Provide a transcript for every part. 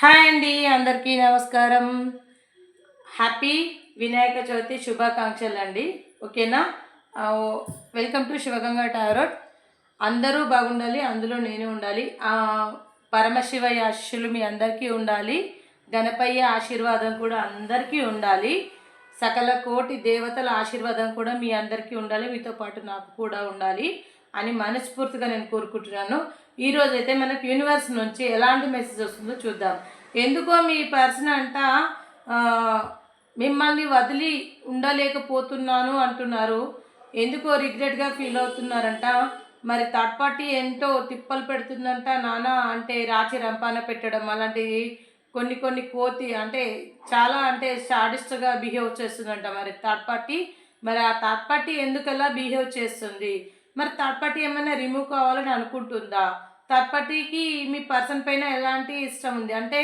Hi అండి అందరికీ నమస్కారం. హ్యాపీ వినాయక చవితి శుభాకాంక్షలు అండి. ఓకేనా? వెల్కమ్ టు శివగంగా టారోట్ అందరూ బాగుండాలి అందులో నేను ఉండాలి. పరమశివయ్య ఆశీస్సులు మీ అందరికీ ఉండాలి. గణపయ్య ఆశీర్వాదం కూడా అందరికీ ఉండాలి. సకల కోటి దేవతల ఆశీర్వాదం కూడా మీ అందరికీ ఉండాలి. మీతో పాటు నాకు కూడా ఉండాలి అని మనస్ఫూర్తిగా నేను కోరుకుంటున్నాను. ఈరోజు అయితే మనకు యూనివర్స్ నుంచి ఎలాంటి మెసేజ్ వస్తుందో చూద్దాం. ఎందుకో మీ పర్సన్ అంట మిమ్మల్ని వదిలి ఉండలేకపోతున్నాను అంటున్నారు. ఎందుకో రిగ్రెట్గా ఫీల్ అవుతున్నారంట. మరి థర్డ్ పార్టీ ఎంతో తిప్పలు పెడుతుందంట నానా అంటే రాచి రంపాన పెట్టడం అలాంటివి కొన్ని కొన్ని కోతి అంటే చాలా అంటే సాడిస్ట్గా బిహేవ్ చేస్తుందంట మరి థర్డ్ పార్టీ మరి ఆ థర్డ్ పార్టీ ఎందుకలా బిహేవ్ చేస్తుంది? మరి థర్డ్ పార్టీ ఏమైనా రిమూవ్ కావాలని అనుకుంటుందా? తర్పటికి మీ పర్సన్ పైన ఎలాంటి ఇష్టం ఉంది? అంటే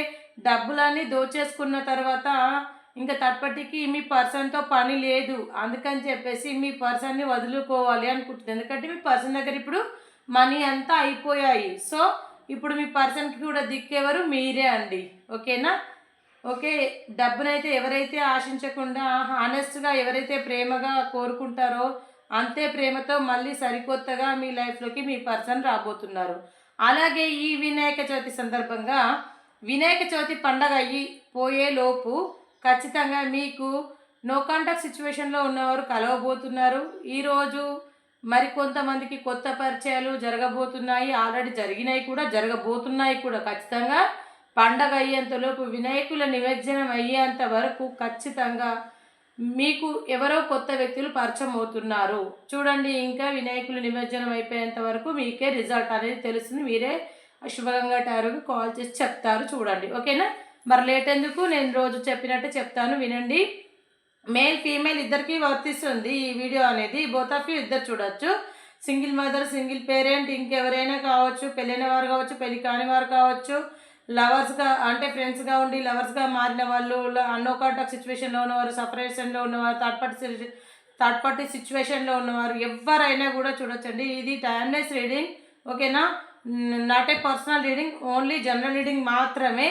డబ్బులన్నీ దోచేసుకున్న తర్వాత ఇంకా తర్పటికి మీ పర్సన్తో పని లేదు. అందుకని చెప్పేసి మీ పర్సన్ని వదులుకోవాలి అనుకుంటుంది ఎందుకంటే మీ పర్సన్ దగ్గర ఇప్పుడు మనీ అంతా అయిపోయాయి. సో ఇప్పుడు మీ పర్సన్కి కూడా దిక్కేవారు మీరే అండి. ఓకేనా? ఓకే. డబ్బునైతే ఎవరైతే ఆశించకుండా హానెస్ట్గా ఎవరైతే ప్రేమగా కోరుకుంటారో అంతే ప్రేమతో మళ్ళీ సరికొత్తగా మీ లైఫ్లోకి మీ పర్సన్ రాబోతున్నారు. అలాగే ఈ వినాయక చవితి సందర్భంగా వినాయక చవితి పండగ అయ్యి పోయే లోపు ఖచ్చితంగా మీకు నో కాంటాక్ట్ సిచ్యువేషన్లో ఉన్నవారు కలవబోతున్నారు. ఈరోజు మరి కొంతమందికి కొత్త పరిచయాలు జరగబోతున్నాయి. ఆల్రెడీ జరిగినాయి కూడా జరగబోతున్నాయి కూడా. ఖచ్చితంగా పండగ అయ్యేంతలోపు వినాయకుల నిమజ్జనం అయ్యేంత వరకు ఖచ్చితంగా మీకు ఎవరో కొత్త వ్యక్తులు పరిచయం అవుతున్నారు. చూడండి ఇంకా వినాయకులు నిమజ్జనం అయిపోయేంత వరకు మీకే రిజల్ట్ అనేది తెలుస్తుంది. మీరే శుభగంగా టారుకి కాల్ చేసి చెప్తారు చూడండి. ఓకేనా? మరి లేట్ ఎందుకు? నేను రోజు చెప్పినట్టు చెప్తాను వినండి. మేల్ ఫీమేల్ ఇద్దరికి వర్తిస్తుంది ఈ వీడియో అనేది. బోత్ ఆఫ్ యూ ఇద్దరు చూడొచ్చు. సింగిల్ మదర్ సింగిల్ పేరెంట్ ఇంకెవరైనా కావచ్చు పెళ్ళైన వారు కావచ్చు పెళ్ళి కాని వారు కావచ్చు లవర్స్గా అంటే ఫ్రెండ్స్గా ఉండి లవర్స్గా మారిన వాళ్ళు అన్నో కాంటాక్ట్ సిచ్యువేషన్లో ఉన్నవారు సపరేషన్లో ఉన్నవారు థర్డ్ పార్టీ థర్డ్ పార్టీ సిచ్యువేషన్లో ఉన్నవారు ఎవరైనా కూడా చూడొచ్చండి. ఇది టైమ్లెస్ రీడింగ్ ఓకేనా not a personal reading only general reading మాత్రమే.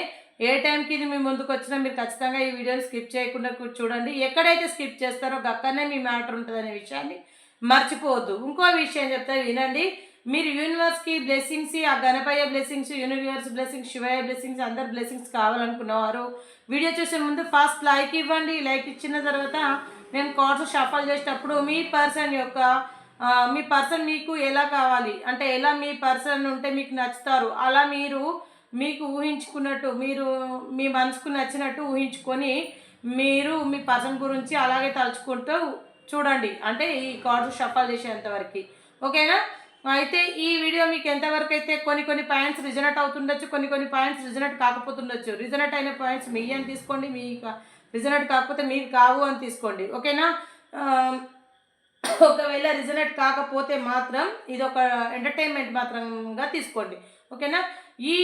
ఏ టైంకి ఇది మీ ముందుకు వచ్చినా మీరు ఖచ్చితంగా ఈ వీడియోని స్కిప్ చేయకుండా చూడండి. ఎక్కడైతే స్కిప్ చేస్తారో అక్కడనే మీ మ్యాటర్ ఉంటుంది అనే విషయాన్ని మర్చిపోవద్దు. ఇంకో విషయం చెప్తే వినండి. మీరు యూనివర్స్కి బ్లెస్సింగ్స్ ఆ Ganapayya blessings universe blessings Shivayya blessings అందరు బ్లెస్సింగ్స్ కావాలనుకున్నవారు వీడియో చూసే ముందు ఫస్ట్ లైక్ ఇవ్వండి. లైక్ ఇచ్చిన తర్వాత నేను కార్డ్స్ షఫల్ చేసేటప్పుడు మీ పర్సన్ యొక్క మీ పర్సన్ మీకు ఎలా కావాలి? అంటే ఎలా మీ పర్సన్ ఉంటే మీకు నచ్చుతారు? అలా మీరు మీకు ఊహించుకున్నట్టు మీరు మీ మనసుకు నచ్చినట్టు ఊహించుకొని మీరు మీ పర్సన్ గురించి అలాగే తలుచుకుంటూ చూడండి. అంటే ఈ కార్డ్స్ షఫల్ చేసేంతవరకు ఓకేనా అయితే ఈ వీడియో మీకు ఎంతవరకు అయితే కొన్ని కొన్ని పాయింట్స్ రిజనెట్ అవుతుండొచ్చు కొన్ని కొన్ని పాయింట్స్ రిజనెట్ కాకపోతుండొచ్చు. రిజనెట్ అయిన పాయింట్స్ మీ అని తీసుకోండి మీ రిజనెట్ కాకపోతే మీకు కావు అని తీసుకోండి. ఓకేనా? ఒకవేళ రిజనెట్ కాకపోతే మాత్రం ఇది ఒక ఎంటర్టైన్మెంట్ మాత్రంగా తీసుకోండి. ఓకేనా? ఈ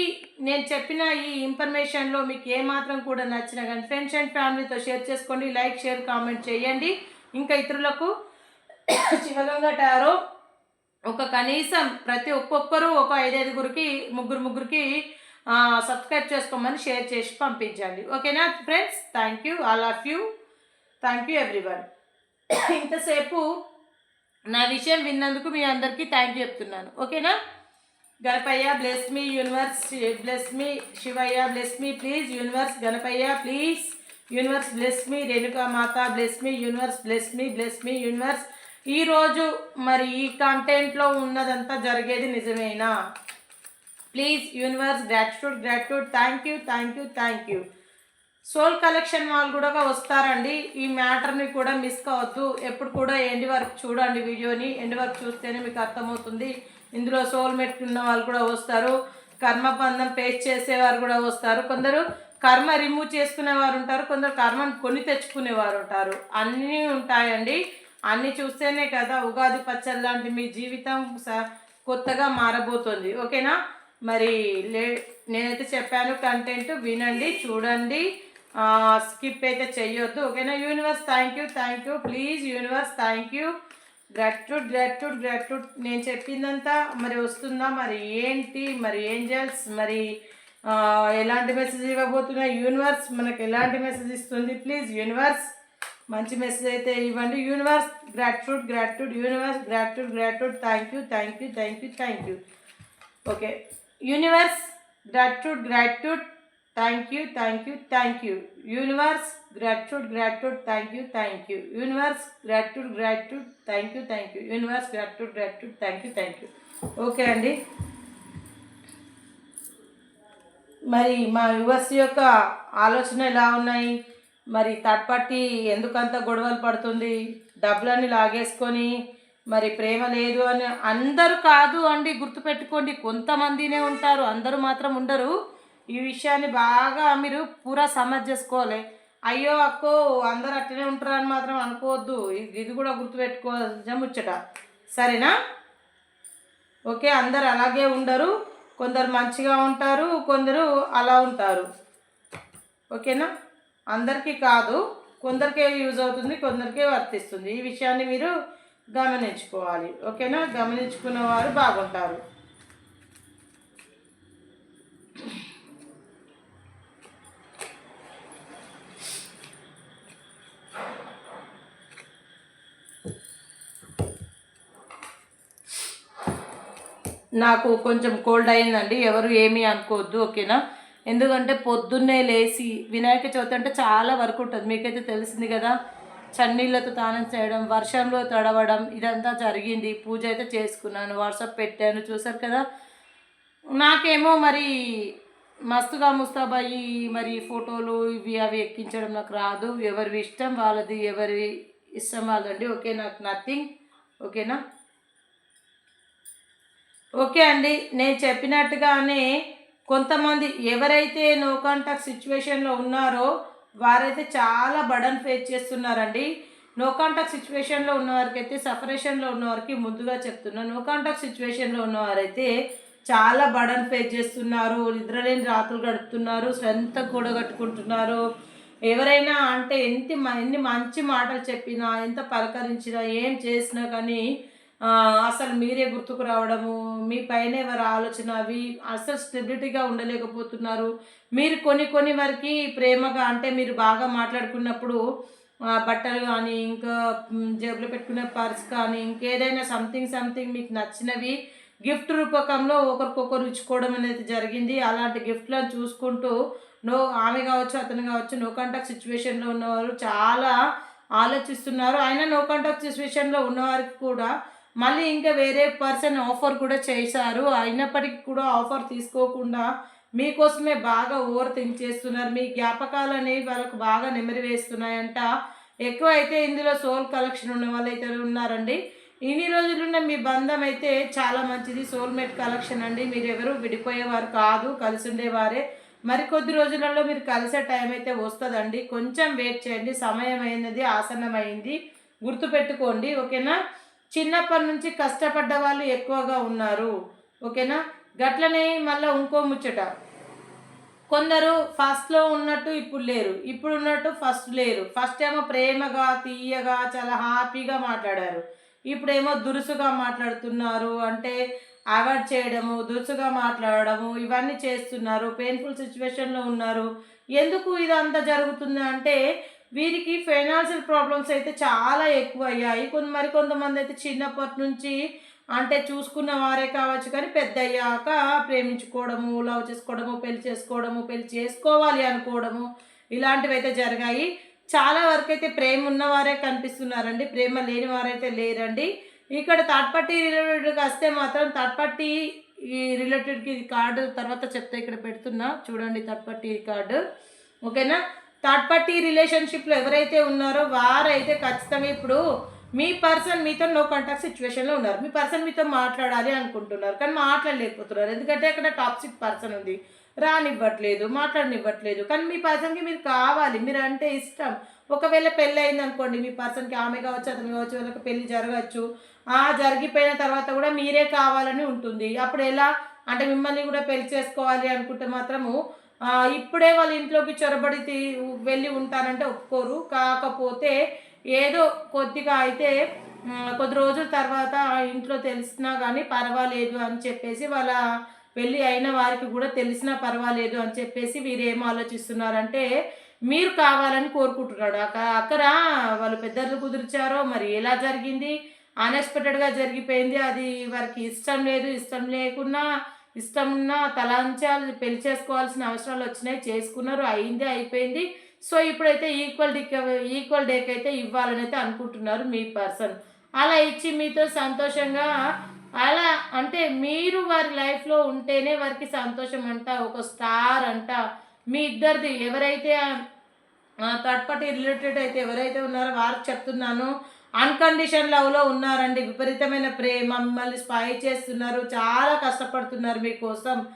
నేను చెప్పిన ఈ ఇన్ఫర్మేషన్లో మీకు ఏమాత్రం కూడా నచ్చినా కానీ ఫ్రెండ్స్ అండ్ ఫ్యామిలీతో షేర్ చేసుకోండి లైక్ షేర్ కామెంట్ చేయండి. ఇంకా ఇతరులకు శివగంగా టారో ఒక కనీసం ప్రతి ఒక్కొక్కరు ఒక ఐదైదుగురికి ముగ్గురు ముగ్గురికి సబ్స్క్రైబ్ చేసుకోమని షేర్ చేసి పంపించండి. ఓకేనా friends thank you all of you thank you everyone ఇంతసేపు నా విషయం విన్నందుకు మీ అందరికీ థ్యాంక్ యూ చెప్తున్నాను. ఓకేనా? Ganapayya bless me universe bless me Shivayya bless me please universe Ganapayya please universe bless me Renuka Mata bless me universe bless me bless me universe ఈరోజు మరి ఈ కంటెంట్లో ఉన్నదంతా జరిగేది నిజమేనా? Please universe gratitude gratitude thank you thank you thank you soul collection వాళ్ళు కూడా వస్తారండి. ఈ మ్యాటర్ని కూడా మిస్ కావద్దు. ఎప్పుడు కూడా ఎండి వరకు చూడండి వీడియోని. ఎండి వరకు చూస్తేనే మీకు అర్థమవుతుంది. ఇందులో సోల్ మెట్ ఉన్న వాళ్ళు కూడా వస్తారు. కర్మబంధం పేస్ట్ చేసేవారు కూడా వస్తారు. కొందరు కర్మ రిమూవ్ చేసుకునేవారు ఉంటారు. కొందరు కర్మను కొని తెచ్చుకునేవారు ఉంటారు. అన్నీ ఉంటాయండి. అన్నీ చూస్తేనే కదా ఉగాది పచ్చడి లాంటి మీ జీవితం స- కొత్తగా మారబోతుంది. ఓకేనా? మరి లే నేనైతే చెప్పాను కంటెంట్ వినండి చూడండి. స్కిప్ అయితే చెయ్యొద్దు. ఓకేనా? Universe thank you thank you. Please universe thank you. Gratitude gratitude gratitude. నేను చెప్పిందంతా మరి వస్తుందా? మరి ఏంటి? మరి ఏంజల్స్? మరి ఎలాంటి మెసేజ్ ఇవ్వబోతున్నాయి యూనివర్స్ మనకు ఎలాంటి మెసేజ్ ఇస్తుంది? Please universe. మంచి మెసేజ్ అయితే ఇవ్వండి. Universe gratitude gratitude universe gratitude gratitude thank you thank you thank you thank you okay universe gratitude gratitude thank you thank you thank you universe gratitude gratitude thank you thank you universe gratitude gratitude thank you thank you universe gratitude gratitude thank you thank you okay అండి. మరి మా yours యొక్క ఆలోచన ఎలా ఉన్నాయి? మరి third party ఎందుకంత గొడవలు పడుతుంది? డబ్బులన్నీ లాగేసుకొని మరి ప్రేమ లేదు అని అందరూ కాదు అండి గుర్తుపెట్టుకోండి. కొంతమందినే ఉంటారు అందరూ మాత్రం ఉండరు. ఈ విషయాన్ని బాగా మీరు పూరా సమజ్ చేసుకోవాలి. అయ్యో అక్కో అందరు అట్టనే ఉంటారు అని మాత్రం అనుకోవద్దు. ఇది ఇది కూడా గుర్తుపెట్టుకోవాల్సిన ముచ్చట. సరేనా? ఓకే అందరు అలాగే ఉండరు. కొందరు మంచిగా ఉంటారు కొందరు అలా ఉంటారు. ఓకేనా? అందరికీ కాదు కొందరికే యూజ్ అవుతుంది కొందరికే వర్తిస్తుంది. ఈ విషయాన్ని మీరు గమనించుకోవాలి. ఓకేనా? గమనించుకున్న వారు బాగుంటారు. నాకు కొంచెం కోల్డ్ అయిందండి. ఎవరు ఏమీ అనుకోవద్దు. ఓకేనా? ఎందుకంటే పొద్దున్నే లేచి వినాయక చవితి అంటే చాలా వర్క్ ఉంటుంది. మీకైతే తెలిసింది కదా చన్నీళ్ళతో తానం చేయడం వర్షంలో తడవడం ఇదంతా జరిగింది. పూజ అయితే చేసుకున్నాను వాట్సాప్ పెట్టాను చూసారు కదా. నాకేమో మరి మస్తుగా ముస్తాబాయి మరి ఫోటోలు ఇవి అవి ఎక్కించడం నాకు రాదు. ఎవరి ఇష్టం వాళ్ళది ఎవరి ఇష్టం వాళ్ళండి ఓకే నాకు నథింగ్. ఓకేనా? ఓకే అండి నేను చెప్పినట్టుగానే కొంతమంది ఎవరైతే నో కాంటాక్ట్ సిచ్యువేషన్లో ఉన్నారో వారైతే చాలా బడన్ ఫేస్ చేస్తున్నారండి. నో కాంటాక్ట్ సిచ్యువేషన్లో ఉన్నవారికైతే సపరేషన్లో ఉన్నవారికి ముందుగా చెప్తున్నాను నో కాంటాక్ట్ సిచ్యువేషన్లో ఉన్నవారైతే చాలా బడన్ ఫేస్ చేస్తున్నారు. నిద్రలేని రాత్రులు గడుపుతున్నారు స్వంత కూడగట్టుకుంటున్నారు. ఎవరైనా అంటే ఎంత మ- ఎన్ని మంచి మాటలు చెప్పినా ఎంత పలకరించినా ఏం చేసినా కానీ అసలు మీరే గుర్తుకు రావడము మీ పైన ఎవరి ఆలోచన అవి అసలు స్టెబిలిటీగా ఉండలేకపోతున్నారు. మీరు కొన్ని కొన్ని వారికి ప్రేమగా అంటే మీరు బాగా మాట్లాడుకున్నప్పుడు బట్టలు కానీ ఇంకా జేబులో పెట్టుకునే పర్స్ కానీ ఇంకేదైనా సంథింగ్ సంథింగ్ మీకు నచ్చినవి గిఫ్ట్ రూపకంలో ఒకరికొకరు ఇచ్చుకోవడం అనేది జరిగింది. అలాంటి గిఫ్ట్లను చూసుకుంటూ నో ఆమె కావచ్చు అతను కావచ్చు నో కాంటాక్ట్ సిచ్యువేషన్లో ఉన్నవారు చాలా ఆలోచిస్తున్నారు. అయినా నో కాంటాక్ట్ సిచ్యువేషన్లో ఉన్నవారికి కూడా మళ్ళీ ఇంకా వేరే పర్సన్ ఆఫర్ కూడా చేశారు. అయినప్పటికీ కూడా ఆఫర్ తీసుకోకుండా మీకోసమే బాగా ఓవర్ థింక్ చేస్తున్నారు. మీ జ్ఞాపకాలు అనేవి వాళ్ళకు బాగా నెమరి వేస్తున్నాయంట. ఎక్కువ అయితే ఇందులో సోల్ కలెక్షన్ ఉన్న వాళ్ళు అయితే ఉన్నారండి. ఇన్ని రోజులున్న మీ బంధం అయితే చాలా మంచిది. సోల్మేట్ కలెక్షన్ అండి. మీరు ఎవరు విడిపోయేవారు కాదు కలిసి ఉండేవారే. మరికొద్ది రోజులలో మీరు కలిసే టైం అయితే వస్తుందండి. కొంచెం వెయిట్ చేయండి. సమయం అయినది ఆసన్నమైంది. గుర్తుపెట్టుకోండి. ఓకేనా? చిన్నప్పటి నుంచి కష్టపడ్డ వాళ్ళు ఎక్కువగా ఉన్నారు. ఓకేనా? గట్లనే మళ్ళీ ఇంకో ముచ్చట. కొందరు ఫస్ట్లో ఉన్నట్టు ఇప్పుడు లేరు. ఇప్పుడు ఉన్నట్టు ఫస్ట్ లేరు. ఫస్ట్ ఏమో ప్రేమగా తీయగా చాలా హ్యాపీగా మాట్లాడారు. ఇప్పుడేమో దురుసుగా మాట్లాడుతున్నారు. అంటే అవాయిడ్ చేయడము దురుసుగా మాట్లాడడము ఇవన్నీ చేస్తున్నారు. పెయిన్ఫుల్ సిచ్యువేషన్లో ఉన్నారు. ఎందుకు ఇదంతా జరుగుతుంది అంటే వీరికి ఫైనాన్షియల్ ప్రాబ్లమ్స్ అయితే చాలా ఎక్కువ అయ్యాయి కొంత మరి కొంతమంది అయితే చిన్నప్పటి నుంచి అంటే చూసుకున్న వారే కావచ్చు కానీ పెద్ద అయ్యాక ప్రేమించుకోవడము లవ్ చేసుకోవడము పెళ్ళి చేసుకోవడము పెళ్ళి చేసుకోవాలి అనుకోవడము ఇలాంటివి అయితే జరిగాయి. చాలా వరకు అయితే ప్రేమ ఉన్నవారే కనిపిస్తున్నారండి. ప్రేమ లేని వారైతే లేరండి. ఇక్కడ థర్డ్ పార్టీ రిలేటెడ్కి వస్తే మాత్రం థర్డ్ పార్టీ ఈ రిలేటెడ్కి కార్డు తర్వాత చెప్తే ఇక్కడ పెడుతున్నా. చూడండి థర్డ్ పార్టీ కార్డు. ఓకేనా? థర్డ్ పార్టీ రిలేషన్షిప్లో ఎవరైతే ఉన్నారో వారైతే ఖచ్చితంగా ఇప్పుడు మీ పర్సన్ మీతో నో కాంటాక్ట్ సిచ్యువేషన్లో ఉన్నారు. మీ పర్సన్ మీతో మాట్లాడాలి అనుకుంటున్నారు. కానీ మాట్లాడలేకపోతున్నారు. ఎందుకంటే అక్కడ టాక్సిక్ పర్సన్ ఉంది. రానివ్వట్లేదు మాట్లాడనివ్వట్లేదు. కానీ మీ పర్సన్కి మీరు కావాలి. మీరు అంటే ఇష్టం. ఒకవేళ పెళ్ళి అయింది అనుకోండి మీ పర్సన్కి ఆమె కావచ్చు అతను కావచ్చు వాళ్ళకి పెళ్ళి జరగచ్చు. ఆ జరిగిపోయిన తర్వాత కూడా మీరే కావాలని ఉంటుంది. అప్పుడు ఎలా? అంటే మిమ్మల్ని కూడా పెళ్ళి చేసుకోవాలి అనుకుంటే మాత్రము ఇప్పుడే వాళ్ళ ఇంట్లోకి చొరబడి వెళ్ళి ఉంటానంటే ఒప్పుకోరు. కాకపోతే ఏదో కొద్దిగా అయితే కొద్ది రోజుల తర్వాత ఆ ఇంట్లో తెలిసినా కానీ పర్వాలేదు అని చెప్పేసి వాళ్ళ పెళ్ళి అయిన వారికి కూడా తెలిసినా పర్వాలేదు అని చెప్పేసి వీరు ఏం ఆలోచిస్తున్నారంటే మీరు కావాలని కోరుకుంటున్నాడు. అక్కడ అక్కడ వాళ్ళు పెద్దలు కుదిర్చారో మరి ఎలా జరిగింది? అన్ఎక్స్పెక్టెడ్గా జరిగిపోయింది. అది వారికి ఇష్టం లేదు ఇష్టం లేకున్నా ఇష్టం ఉన్న తలాంచాలు పెళ్ళి చేసుకోవాల్సిన అవసరాలు వచ్చినాయి చేసుకున్నారు అయింది అయిపోయింది. సో ఇప్పుడైతే ఈక్వల్ డిక్ ఈక్వల్ డేకి అయితే ఇవ్వాలని అయితే అనుకుంటున్నారు మీ పర్సన్. అలా ఇచ్చి మీతో సంతోషంగా అలా అంటే మీరు వారి లైఫ్లో ఉంటేనే వారికి సంతోషం అంట ఒక స్టార్ అంట. మీ ఇద్దరిది ఎవరైతే థర్డ్ పార్టీ రిలేటెడ్ అయితే ఎవరైతే ఉన్నారో వారికి చెప్తున్నాను. అన్కండిషన్ లవ్లో ఉన్నారండి. విపరీతమైన ప్రేమ మిమ్మల్ని స్పై చేస్తున్నారు. చాలా కష్టపడుతున్నారు మీకోసం.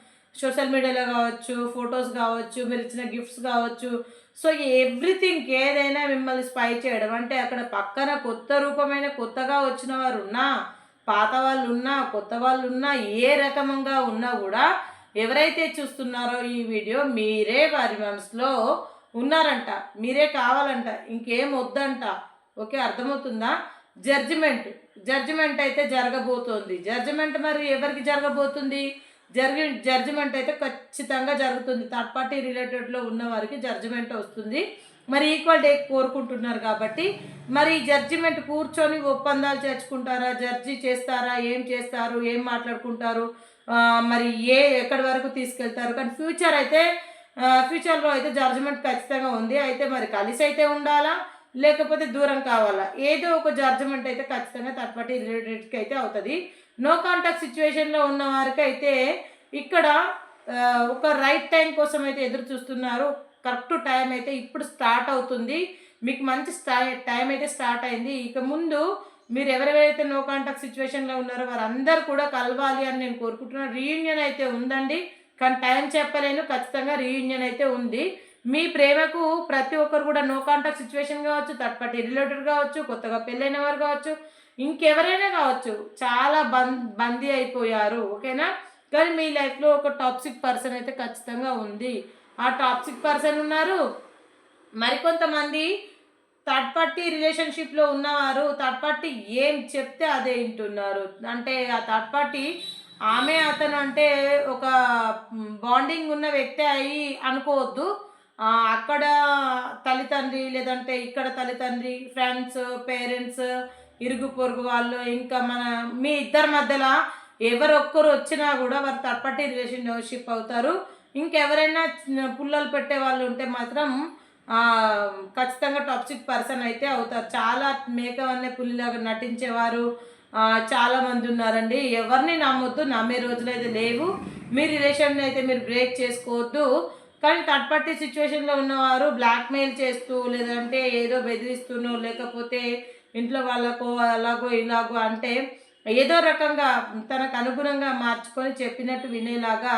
సోషల్ మీడియాలో కావచ్చు ఫొటోస్ కావచ్చు మీరు ఇచ్చిన గిఫ్ట్స్ కావచ్చు. సో ఎవ్రీథింగ్ ఏదైనా మిమ్మల్ని స్పై చేయడం అంటే అక్కడ పక్కన కొత్త రూపమైన కొత్తగా వచ్చిన వారు ఉన్నా పాత వాళ్ళు ఉన్నా కొత్త వాళ్ళు ఉన్నా ఏ రకంగా ఉన్నా కూడా ఎవరైతే చూస్తున్నారో ఈ వీడియో మీరే వారి మనసులో ఉన్నారంట. మీరే కావాలంట. ఇంకేం వద్దంట. ఓకే అర్థమవుతుందా? జడ్జిమెంట్. జడ్జిమెంట్ అయితే జరగబోతోంది. జడ్జిమెంట్ మరి ఎవరికి జరగబోతుంది? జరిగి జడ్జిమెంట్ అయితే ఖచ్చితంగా జరుగుతుంది. థర్డ్ పార్టీ రిలేటెడ్లో ఉన్న వారికి జడ్జిమెంట్ వస్తుంది. మరి ఈక్వల్ డే కోరుకుంటున్నారు కాబట్టి మరి జడ్జిమెంట్ కూర్చొని ఒప్పందాలు చేర్చుకుంటారా? జడ్జి చేస్తారా? ఏం చేస్తారు? ఏం మాట్లాడుకుంటారు? మరి ఏ ఎక్కడి వరకు తీసుకెళ్తారు? కానీ ఫ్యూచర్ అయితే ఫ్యూచర్లో అయితే జడ్జిమెంట్ ఖచ్చితంగా ఉంది. అయితే మరి కలిసి అయితే ఉండాలా? లేకపోతే దూరం కావాలా? ఏదో ఒక జడ్జిమెంట్ అయితే ఖచ్చితంగా థర్డ్ పార్టీ రిలేటెడ్కి అయితే అవుతుంది. నో కాంటాక్ట్ సిచ్యువేషన్లో ఉన్న వారికి అయితే ఇక్కడ ఒక రైట్ టైం కోసం అయితే ఎదురు చూస్తున్నారు. కరెక్ట్ టైం అయితే ఇప్పుడు స్టార్ట్ అవుతుంది. మీకు మంచి స్టా టైం అయితే స్టార్ట్ అయింది. ఇక ముందు మీరు ఎవరెవరైతే నో కాంటాక్ట్ సిచ్యువేషన్లో ఉన్నారో వారందరూ కూడా కలవాలి అని నేను కోరుకుంటున్నాను రీయూనియన్ అయితే ఉందండి. కానీ టైం చెప్పలేను. ఖచ్చితంగా రీయూనియన్ అయితే ఉంది. మీ ప్రేమకు ప్రతి ఒక్కరు కూడా నో కాంటాక్ట్ సిచ్యువేషన్ కావచ్చు థర్డ్ పార్టీ రిలేటెడ్ కావచ్చు కొత్తగా పెళ్ళైన వారు కావచ్చు ఇంకెవరైనా కావచ్చు చాలా బం బందీ అయిపోయారు ఓకేనా? కానీ మీ లైఫ్లో ఒక టాక్సిక్ పర్సన్ అయితే ఖచ్చితంగా ఉంది. ఆ టాక్సిక్ పర్సన్ ఉన్నారు. మరికొంతమంది థర్డ్ పార్టీ రిలేషన్షిప్లో ఉన్నవారు థర్డ్ పార్టీ ఏం చెప్తే అదే వింటున్నారు. అంటే ఆ థర్డ్ పార్టీ ఆమె అతను అంటే ఒక బాండింగ్ ఉన్న వ్యక్తి అయి అనుకోవద్దు. అక్కడ తల్లిదండ్రి లేదంటే ఇక్కడ తల్లిదండ్రి ఫ్రెండ్స్ పేరెంట్స్ ఇరుగు పొరుగు వాళ్ళు ఇంకా మన మీ ఇద్దరి మధ్యలో ఎవరొక్కరు వచ్చినా కూడా వారు తప్పటి రిలేషన్షిప్ అవుతారు. ఇంకెవరైనా పుల్లలు పెట్టే వాళ్ళు ఉంటే మాత్రం ఖచ్చితంగా టాక్సిక్ పర్సన్ అయితే అవుతారు. చాలా మేకప్ అనే పులిలాగా నటించేవారు చాలామంది ఉన్నారండి. ఎవరిని నమ్మొద్దు నమ్మే రోజులు అయితే లేవు. మీ రిలేషన్ అయితే మీరు బ్రేక్ చేసుకోవద్దు. కానీ థర్డ్ పార్టీ సిచ్యువేషన్లో ఉన్నవారు బ్లాక్మెయిల్ చేస్తూ లేదంటే ఏదో బెదిరిస్తూనో లేకపోతే ఇంట్లో వాళ్ళకో అలాగో ఇలాగో అంటే ఏదో రకంగా తనకు అనుగుణంగా మార్చుకొని చెప్పినట్టు వినేలాగా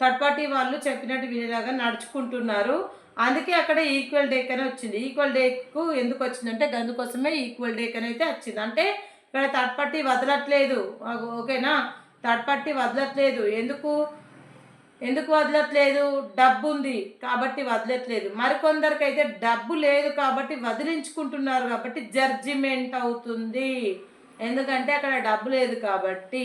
థర్డ్ పార్టీ వాళ్ళు చెప్పినట్టు వినేలాగా నడుచుకుంటున్నారు. అందుకే అక్కడ ఈక్వల్ డేక్ అని వచ్చింది. ఈక్వల్ డేకు ఎందుకు వచ్చిందంటే అందుకోసమే ఈక్వల్ డేక్ అని అయితే వచ్చింది. అంటే ఇక్కడ థర్డ్ పార్టీ వదలట్లేదు. ఓకేనా? థర్డ్ పార్టీ వదలట్లేదు. ఎందుకు? ఎందుకు వదలట్లేదు? డబ్బు ఉంది కాబట్టి వదలట్లేదు. మరికొందరికైతే డబ్బు లేదు కాబట్టి వదిలించుకుంటున్నారు కాబట్టి జడ్జిమెంట్ అవుతుంది. ఎందుకంటే అక్కడ డబ్బు లేదు కాబట్టి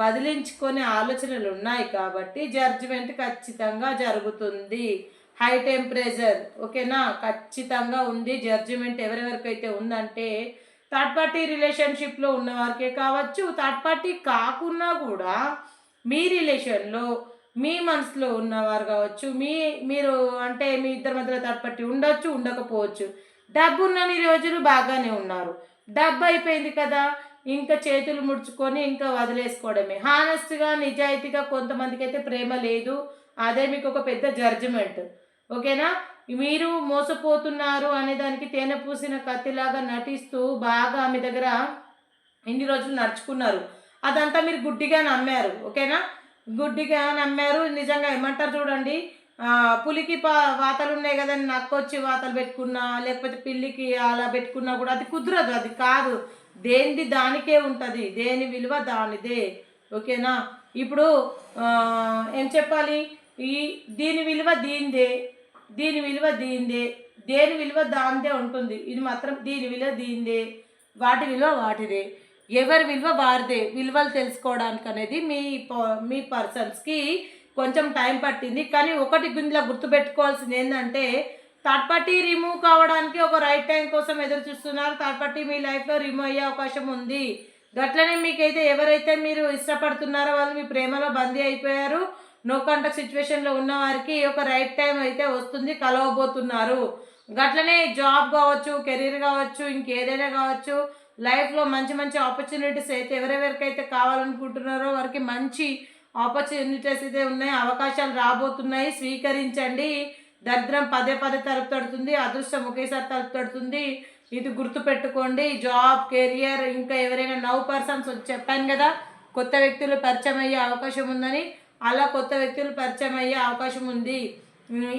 వదిలించుకునే ఆలోచనలు ఉన్నాయి కాబట్టి జడ్జిమెంట్ ఖచ్చితంగా జరుగుతుంది. హై టెంపరేచర్ ఓకేనా? ఖచ్చితంగా ఉంది. జడ్జిమెంట్ ఎవరెవరికైతే ఉందంటే థర్డ్ పార్టీ రిలేషన్షిప్లో ఉన్న వారికే కావచ్చు థర్డ్ పార్టీ కాకున్నా కూడా మీ రిలేషన్లో మీ మనసులో ఉన్నవారు కావచ్చు మీ మీరు అంటే మీ ఇద్దరి మధ్యలో థర్డ్ ఉండొచ్చు ఉండకపోవచ్చు. డబ్బు ఉన్నన్ని రోజులు బాగానే ఉన్నారు. డబ్బు అయిపోయింది కదా ఇంకా చేతులు ముడుచుకొని ఇంకా వదిలేసుకోవడమే. హానెస్ట్గా నిజాయితీగా కొంతమందికి అయితే ప్రేమ లేదు. అదే మీకు ఒక పెద్ద జడ్జిమెంట్ ఓకేనా? మీరు మోసపోతున్నారు అనే దానికి తేనె పూసిన కత్తిలాగా నటిస్తూ బాగా ఆమె దగ్గర ఇన్ని రోజులు నడుచుకున్నారు. అదంతా మీరు గుడ్డిగా నమ్మారు. ఓకేనా? గుడ్డిగా నమ్మారు. నిజంగా ఏమంటారు చూడండి. పులికి పా వాతలు ఉన్నాయి కదండి నక్కొచ్చి వాతలు పెట్టుకున్నా లేకపోతే పిల్లికి అలా పెట్టుకున్నా కూడా అది కుదరదు అది కాదు. దేనిది దానికే ఉంటుంది. దేని విలువ దానిదే. ఓకేనా? ఇప్పుడు ఏం చెప్పాలి? ఈ దీని విలువ దీనిదే. దీని విలువ దీనిదే. దేని విలువ దానిదే ఉంటుంది. ఇది మాత్రం దీని విలువ దీనిదే. వాటి విలువ వాటిదే. ఎవరి విలువ వారిదే విలువలు తెలుసుకోవడానికి అనేది మీ ప- మీ పర్సన్స్కి కొంచెం టైం పట్టింది. కానీ ఒకటి గుండెలో గుర్తుపెట్టుకోవాల్సింది ఏంటంటే థర్డ్ పార్టీ రిమూవ్ కావడానికి ఒక రైట్ టైం కోసం ఎదురు చూస్తున్నారు. థర్డ్ పార్టీ మీ లైఫ్లో రిమూవ్ అయ్యే అవకాశం ఉంది. గట్లనే మీకైతే ఎవరైతే మీరు ఇష్టపడుతున్నారో వాళ్ళు మీ ప్రేమలో బందీ అయిపోయారు. నో కాంటాక్ట్ సిచ్యువేషన్లో ఉన్న వారికి ఒక రైట్ టైం అయితే వస్తుంది. కలవబోతున్నారు. గట్లనే జాబ్ కావచ్చు కెరీర్ కావచ్చు ఇంకేదైనా కావచ్చు లైఫ్లో మంచి మంచి ఆపర్చునిటీస్ అయితే ఎవరెవరికైతే కావాలనుకుంటున్నారో వారికి మంచి ఆపర్చునిటీస్ అయితే ఉన్నాయి అవకాశాలు రాబోతున్నాయి. స్వీకరించండి. దరిద్రం పదే పదే తలుపు తడుతుంది అదృష్టం ఒకేసారి తలుపు తడుతుంది ఇది గుర్తుపెట్టుకోండి. జాబ్ కెరియర్ ఇంకా ఎవరైనా నవ్ పర్సన్స్ చెప్పాను కదా కొత్త వ్యక్తులు పరిచయం అయ్యే అవకాశం ఉందని అలా కొత్త వ్యక్తులు పరిచయం అయ్యే అవకాశం ఉంది.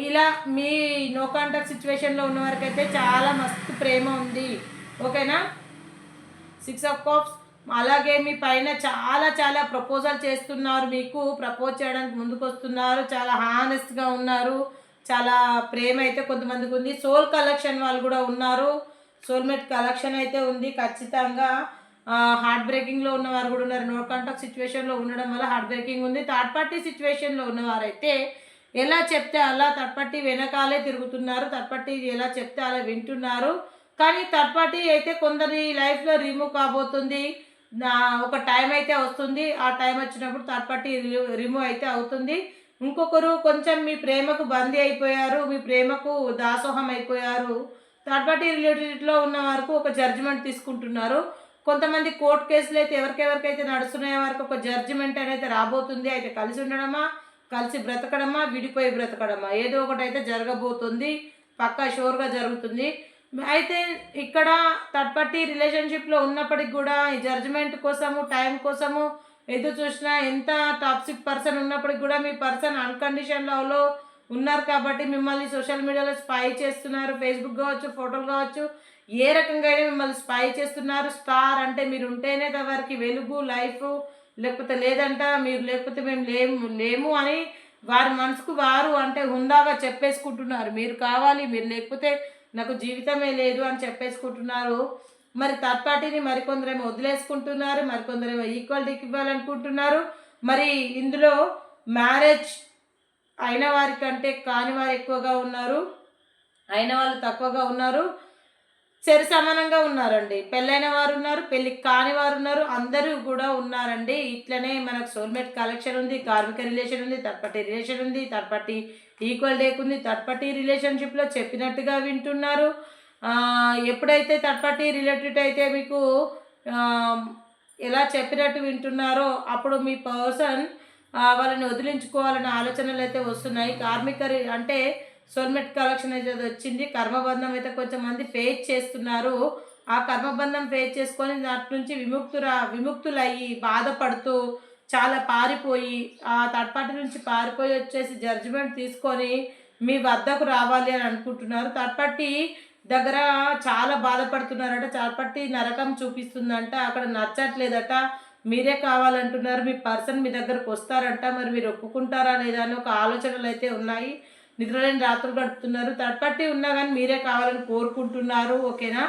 ఇలా మీ నో కాంటాక్ట్ సిచ్యువేషన్లో ఉన్న వరకైతే చాలా మస్తు ప్రేమ ఉంది. ఓకేనా? Six of cups. అలాగే మీ పైన చాలా చాలా ప్రపోజల్ చేస్తున్నారు మీకు. ప్రపోజ్ చేయడానికి ముందుకు వస్తున్నారు చాలా హానెస్ట్గా ఉన్నారు. చాలా ప్రేమ అయితే కొంతమందికి ఉంది. సోల్ కలెక్షన్ వాళ్ళు కూడా ఉన్నారు. సోల్మేట్ కలెక్షన్ అయితే ఉంది ఖచ్చితంగా. హార్ట్ బ్రేకింగ్లో ఉన్నవారు కూడా ఉన్నారు. నో కాంటాక్ట్ సిచ్యువేషన్లో ఉండడం వల్ల హార్ట్ బ్రేకింగ్ ఉంది థర్డ్ పార్టీ సిచ్యువేషన్లో ఉన్నవారైతే ఎలా చెప్తే అలా థర్డ్ పార్టీ వెనకాలే తిరుగుతున్నారు. థర్డ్ పార్టీ ఎలా చెప్తే అలా వింటున్నారు. కానీ థర్డ్ పార్టీ అయితే కొందరి లైఫ్లో రిమూవ్ కాబోతుంది. ఒక టైం అయితే వస్తుంది. ఆ టైం వచ్చినప్పుడు థర్డ్ పార్టీ రిమూవ్ అయితే అవుతుంది. ఇంకొకరు కొంచెం మీ ప్రేమకు బందీ అయిపోయారు మీ ప్రేమకు దాసోహం అయిపోయారు. థర్డ్ పార్టీ రిలేటెడ్లో ఉన్న వరకు ఒక జడ్జిమెంట్ తీసుకుంటున్నారు. కొంతమంది కోర్టు కేసులు అయితే ఎవరికెవరికైతే నడుస్తున్నాయో వరకు ఒక జడ్జిమెంట్ అనేది రాబోతుంది. అయితే కలిసి ఉండడమా కలిసి బ్రతకడమా విడిపోయి బ్రతకడమా? ఏదో ఒకటి అయితే జరగబోతుంది. పక్కా షోర్గా జరుగుతుంది. అయితే ఇక్కడ థర్డ్ పార్టీ రిలేషన్షిప్లో ఉన్నప్పటికి కూడా ఈ జడ్జిమెంట్ కోసము టైం కోసము ఎదురు చూసినా ఎంత టాక్సిక్ పర్సన్ ఉన్నప్పటికి కూడా మీ పర్సన్ అన్కండిషన్ లవ్లో ఉన్నారు కాబట్టి మిమ్మల్ని సోషల్ మీడియాలో స్పై చేస్తున్నారు. ఫేస్బుక్ కావచ్చు ఫోటోలు కావచ్చు ఏ రకంగా అయినా మిమ్మల్ని స్పై చేస్తున్నారు. స్టార్ అంటే మీరు ఉంటేనే వారికి వెలుగు లైఫ్ లేకపోతే లేదంట మీరు లేకపోతే మేము లేము లేము అని వారి మనసుకు వారు అంటే హుందాగా చెప్పేసుకుంటున్నారు. మీరు కావాలి మీరు లేకపోతే నాకు జీవితమే లేదు అని చెప్పేసుకుంటున్నారు. మరి థర్డ్ పార్టీని మరికొందరేమో వదిలేసుకుంటున్నారు మరికొందరేమో ఈక్వాలిటీకి ఇవ్వాలనుకుంటున్నారు. మరి ఇందులో మ్యారేజ్ అయిన వారి కంటే కాని వారు ఎక్కువగా ఉన్నారు అయిన వాళ్ళు తక్కువగా ఉన్నారు. సరి సమానంగా ఉన్నారండి. పెళ్ళైన వారు ఉన్నారు పెళ్ళి కాని వారు ఉన్నారు అందరూ కూడా ఉన్నారండి. ఇట్లనే మనకు సోల్మేట్ కలెక్షన్ ఉంది కార్మిక రిలేషన్ ఉంది థర్డ్ పార్టీ రిలేషన్ ఉంది థర్డ్ పార్టీ ఈక్వల్ లేకుంది థర్డ్ పార్టీ రిలేషన్షిప్లో చెప్పినట్టుగా వింటున్నారు. ఎప్పుడైతే థర్డ్ పార్టీ రిలేటెడ్ అయితే మీకు ఎలా చెప్పినట్టు వింటున్నారో అప్పుడు మీ పర్సన్ వాళ్ళని వదిలించుకోవాలనే ఆలోచనలు అయితే వస్తున్నాయి. కార్మిక అంటే సోల్మెట్ కలెక్షన్ అయితే వచ్చింది. కర్మబంధం అయితే కొంచెం మంది ఫేస్ చేస్తున్నారు. ఆ కర్మబంధం ఫేస్ చేసుకొని దాటి నుంచి విముక్తురా విముక్తులయ్యి బాధపడుతూ చాలా పారిపోయి ఆ థర్డ్ పార్టీ నుంచి పారిపోయి వచ్చేసి జడ్జిమెంట్ తీసుకొని మీ వద్దకు రావాలి అని అనుకుంటున్నారు. థర్డ్ పార్టీ దగ్గర చాలా బాధపడుతున్నారట. థర్డ్ పార్టీ నరకం చూపిస్తుందంట. అక్కడ నచ్చట్లేదట. మీరే కావాలంటున్నారు. మీ పర్సన్ మీ దగ్గరకు వస్తారంట. మరి మీరు ఒప్పుకుంటారా లేదా అని ఒక ఆలోచనలు అయితే ఉన్నాయి. నిద్రలేని రాత్రులు గడుపుతున్నారు. థర్డ్ పార్టీ ఉన్నా కానీ మీరే కావాలని కోరుకుంటున్నారు. ఓకేనా?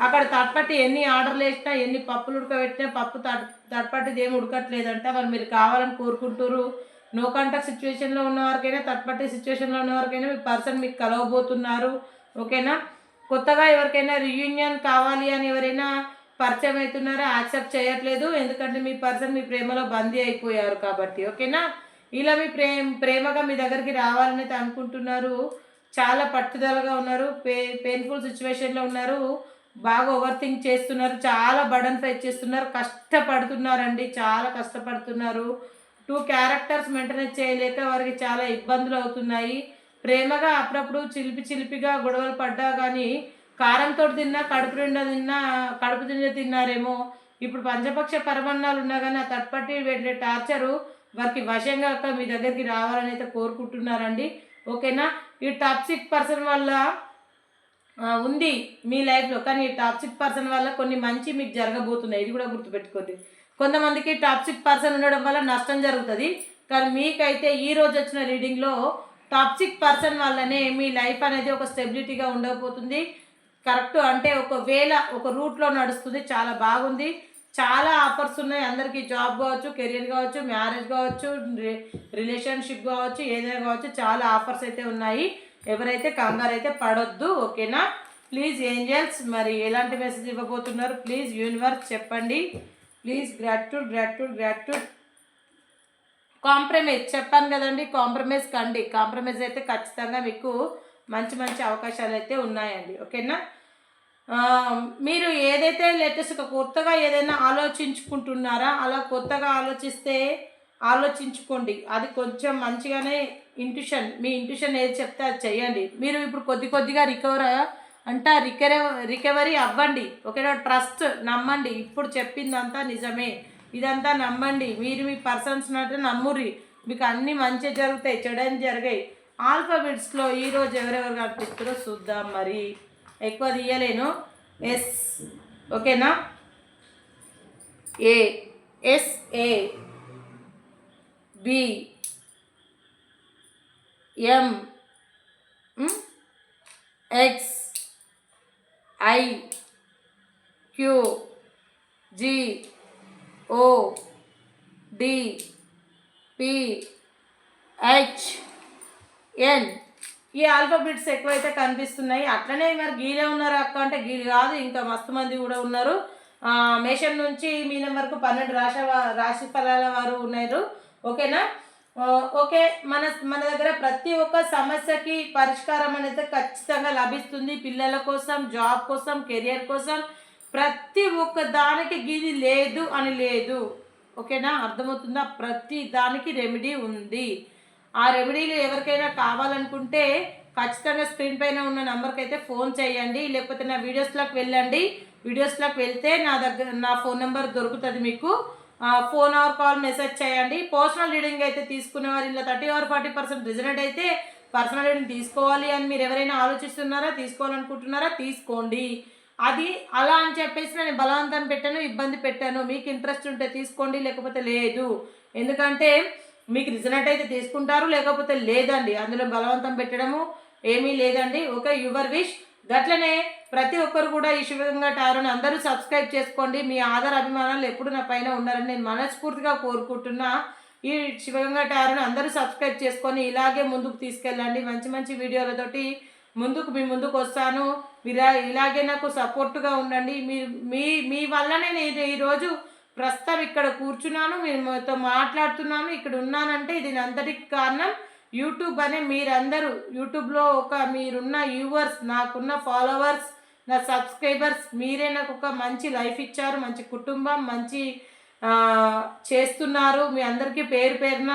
అక్కడ తడపట్టి ఎన్ని ఆర్డర్లు వేసినా ఎన్ని పప్పులు ఉడకబెట్టినా పప్పు తడ తడపట్టిది పార్టీది ఏమి ఉడకట్లేదంట. మరి మీరు కావాలని కోరుకుంటారు నో కాంటాక్ట్ సిచ్యువేషన్లో ఉన్న వారికైనా సిచ్యువేషన్లో ఉన్న వారికైనా మీ పర్సన్ మీకు కలవబోతున్నారు. ఓకేనా? కొత్తగా ఎవరికైనా రియూనియన్ కావాలి అని ఎవరైనా పరిచయం అవుతున్నారో? యాక్సెప్ట్ చేయట్లేదు. ఎందుకంటే మీ పర్సన్ మీ ప్రేమలో బందీ అయిపోయారు కాబట్టి. ఓకేనా? ఇలా మీ ప్రేమ ప్రేమగా మీ దగ్గరికి రావాలని అనుకుంటున్నారు. చాలా పట్టుదలగా ఉన్నారు. పే పెయిన్ఫుల్ సిచ్యువేషన్లో ఉన్నారు. బాగా ఓవర్ థింక్ చేస్తున్నారు చాలా బడన్ ఫేస్ చేస్తున్నారు కష్టపడుతున్నారండి చాలా కష్టపడుతున్నారు. టూ క్యారెక్టర్స్ మెయింటెనెన్స్ చేయలేక వారికి చాలా ఇబ్బందులు అవుతున్నాయి. ప్రేమగా అప్పుడప్పుడు చిలిపి చిలిపిగా గొడవలు పడ్డా కానీ కారంతో తిన్నా కడుపు నిండా తిన్నా కడుపు నిండా తిన్నారేమో. ఇప్పుడు పంచపక్ష పరమన్నాలు ఉన్నా కానీ ఆ తట్పట్టి వెళ్ళే టార్చరు వారికి వశంగా కాక మీ దగ్గరికి రావాలని అయితే కోరుకుంటున్నారండి. ఓకేనా? ఈ టాక్సిక్ పర్సన్ వల్ల ఉంది మీ లైఫ్లో కానీ టాక్సిక్ పర్సన్ వల్ల కొన్ని మంచి మీకు జరగబోతున్నాయి. ఇది కూడా గుర్తుపెట్టుకోండి. కొంతమందికి టాక్సిక్ పర్సన్ ఉండడం వల్ల నష్టం జరుగుతుంది కానీ మీకైతే ఈ రోజు వచ్చిన రీడింగ్లో టాక్సిక్ పర్సన్ వల్లనే మీ లైఫ్ అనేది ఒక స్టెబిలిటీగా ఉండకపోతుంది కరెక్ట్ అంటే ఒక వేళ ఒక రూట్లో నడుస్తుంది చాలా బాగుంది. చాలా ఆఫర్స్ ఉన్నాయి. అందరికీ జాబ్ కావచ్చు కెరియర్ కావచ్చు మ్యారేజ్ కావచ్చు రిలేషన్షిప్ కావచ్చు ఏదైనా కావచ్చు చాలా ఆఫర్స్ అయితే ఉన్నాయి. ఎవరైతే కంగారు అయితే పడొద్దు ఓకేనా? ప్లీజ్ ఏంజల్స్ మరి ఎలాంటి మెసేజ్ ఇవ్వబోతున్నారు? ప్లీజ్ యూనివర్స్ చెప్పండి. Please gratitude gratitude gratitude compromise చెప్పాను కదండి కాంప్రమైజ్ కండి. కాంప్రమైజ్ అయితే ఖచ్చితంగా మీకు మంచి మంచి అవకాశాలు అయితే ఉన్నాయండి ఓకేనా? మీరు ఏదైతే లేటెస్ట్గా కొత్తగా ఏదైనా ఆలోచించుకుంటున్నారా అలా కొత్తగా ఆలోచిస్తే ఆలోచించుకోండి. అది కొంచెం మంచిగానే ఇంట్యూషన్ మీ ఇంట్యూషన్ ఏది చెప్తే అది చేయండి మీరు ఇప్పుడు కొద్ది కొద్దిగా రికవర్ అంటే రికవరీ రికవరీ అవ్వండి. ఓకేనా? ట్రస్ట్ నమ్మండి. ఇప్పుడు చెప్పిందంతా నిజమే. ఇదంతా నమ్మండి. మీరు మీ పర్సన్స్ అంటే నమ్మురి మీకు అన్నీ మంచి జరుగుతాయి చెడని జరిగాయి. ఆల్ఫాబెట్స్లో ఈరోజు ఎవరెవరు కనిపిస్తారో చూద్దాం మరి. ఎక్కువ తీయలేను. ఎస్ ఓకేనా? A S A B M X I Q G O D P H N E alphabets ఎక్కువైతే కనిపిస్తున్నాయి. అట్లనే మరి గీలే ఉన్నారు అక్క అంటే గీలు కాదు. ఇంకా మస్తు మంది కూడా ఉన్నారు. మేషం నుంచి మీనం వరకు పన్నెండు రాశి రాశి ఫలాల వారు ఉన్నారు. ఓకేనా? ఓకే మన మన దగ్గర ప్రతి ఒక్క సమస్యకి పరిష్కారం అనేది ఖచ్చితంగా లభిస్తుంది. పిల్లల కోసం జాబ్ కోసం కెరియర్ కోసం. ప్రతి ఒక్క దానికి గిది లేదు అని లేదు. ఓకేనా? అర్థమవుతుందా? ప్రతి దానికి రెమెడీ ఉంది. ఆ రెమెడీలు ఎవరికైనా కావాలనుకుంటే ఖచ్చితంగా స్క్రీన్ పైన ఉన్న నెంబర్కి అయితే ఫోన్ చేయండి. లేకపోతే నా వీడియోస్లోకి వెళ్ళండి. వీడియోస్లోకి వెళ్తే నా దగ్గర నా ఫోన్ నెంబర్ దొరుకుతుంది మీకు. ఫోన్ ఆర్ కాల్ మెసేజ్ చేయండి. పర్సనల్ రీడింగ్ అయితే తీసుకునేవారు. ఇలా thirty or forty percent result అయితే పర్సనల్ రీడింగ్ తీసుకోవాలి అని మీరు ఎవరైనా ఆలోచిస్తున్నారా? తీసుకోవాలనుకుంటున్నారా? తీసుకోండి. అది అలా అని చెప్పేసి నేను బలవంతం పెట్టాను ఇబ్బంది పెట్టాను. మీకు ఇంట్రెస్ట్ ఉంటే తీసుకోండి లేకపోతే లేదు. ఎందుకంటే మీకు రిజల్ట్ అయితే తీసుకుంటారు లేకపోతే లేదండి. అందులో బలవంతం పెట్టడము ఏమీ లేదండి. ఓకే యువర్ విష్ గట్లనే ప్రతి ఒక్కరు కూడా ఈ శివగంగా టారోని అందరూ సబ్స్క్రైబ్ చేసుకోండి. మీ ఆధార అభిమానాలు ఎప్పుడు నా పైన ఉండాలని నేను మనస్ఫూర్తిగా కోరుకుంటున్నా. ఈ శివగంగా టారోని అందరూ సబ్స్క్రైబ్ చేసుకొని ఇలాగే ముందుకు తీసుకెళ్ళండి. మంచి మంచి వీడియోలతోటి ముందుకు మీ ముందుకు వస్తాను. మీరు ఇలాగే నాకు సపోర్ట్గా ఉండండి. మీరు మీ మీ వల్లనే నేను ఈరోజు ప్రస్తుతం ఇక్కడ కూర్చున్నాను. మీతో మాట్లాడుతున్నాను. ఇక్కడ ఉన్నానంటే దీని అంతటికి కారణం. యూట్యూబ్ అనే మీరందరూ యూట్యూబ్లో ఒక మీరున్న వ్యూవర్స్ నాకున్న ఫాలోవర్స్ నా సబ్స్క్రైబర్స్ మీరే నాకు ఒక మంచి లైఫ్ ఇచ్చారు మంచి కుటుంబం మంచి చేస్తున్నారు. మీ అందరికీ పేరు పేరున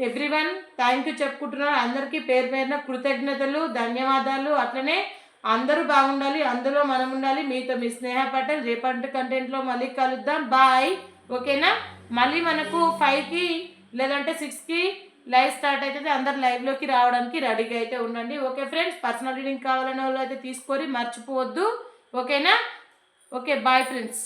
ఎవ్రీవన్ థ్యాంక్ యూ చెప్పుకుంటున్నారు. అందరికీ పేరు పేరున కృతజ్ఞతలు ధన్యవాదాలు. అట్లనే అందరూ బాగుండాలి అందులో మనం ఉండాలి. మీతో మీ స్నేహ పటేల్ రేపటి కంటెంట్లో మళ్ళీ కలుద్దాం. బాయ్. ఓకేనా? మళ్ళీ మనకు ఫైవ్కి లేదంటే సిక్స్కి లైవ్ స్టార్ట్ అవుతుంది అందరు లైవ్లోకి రావడానికి రెడీగా అయితే ఉండండి. ఓకే ఫ్రెండ్స్ పర్సనల్ రీడింగ్ కావాలనే వాళ్ళు అయితే తీసుకొని మర్చిపోవద్దు. ఓకేనా? Okay bye friends.